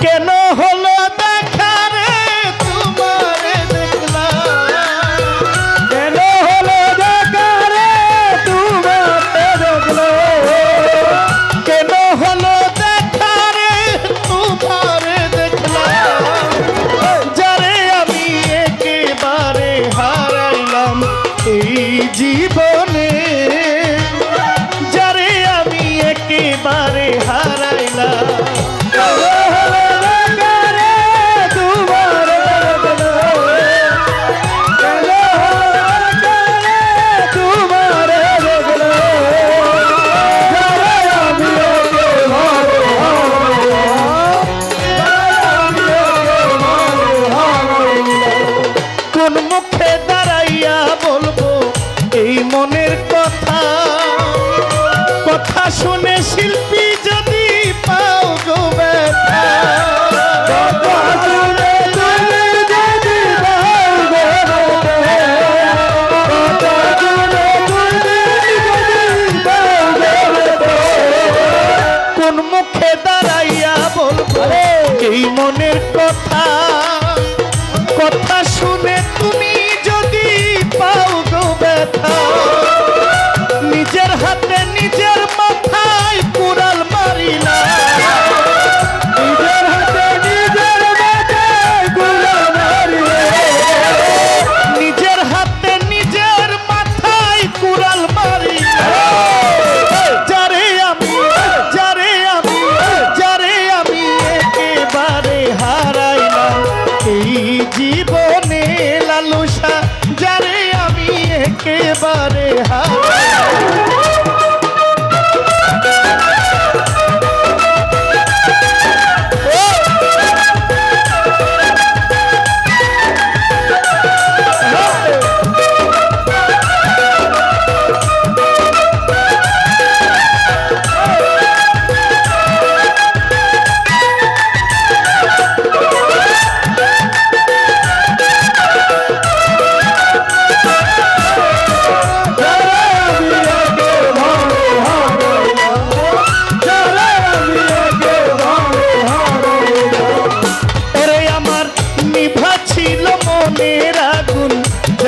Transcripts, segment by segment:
কেন হলো দেখা রে? তোমার দেখলাম। কেন হলো দেখা দেখলাম। কেন হলো দেখা রে? তোমার দেখলাম। যারে জীবনে শুনে শিল্পী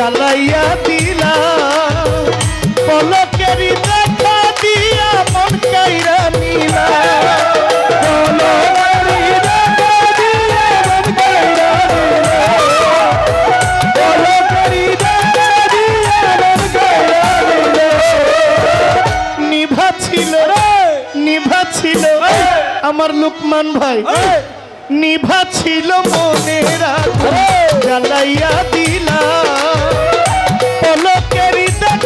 জ্বালাইয়া দিলা। পলকেরি দেখা দিয়া মন কাইরা নিলা। আমার লুকমান ভাই, নিভা ছিল মনে রাখ জ্বালাইয়া দিলা।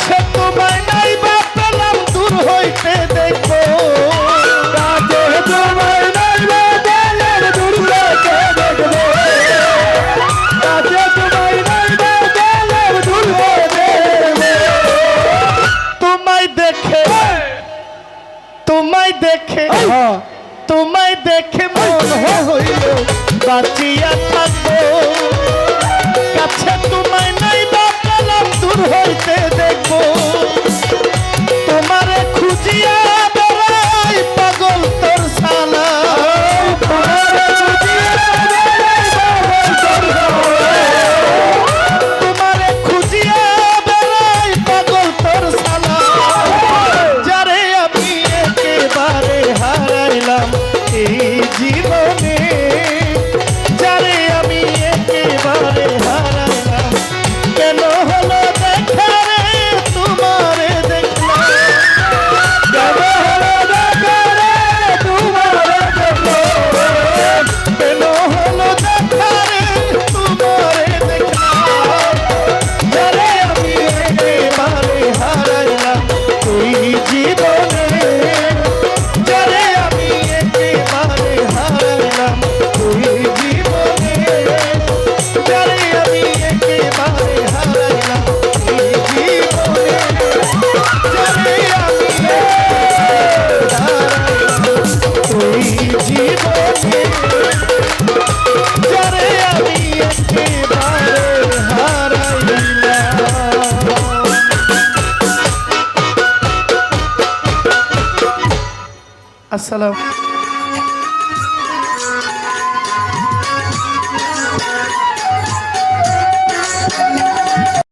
সে তোমায় নাই বা পেলাম দূর হইতে দেখব। তোমায় দেখে তোমায় দেখে মন হইল বাঁচিয়া থাকব। আসসালাম।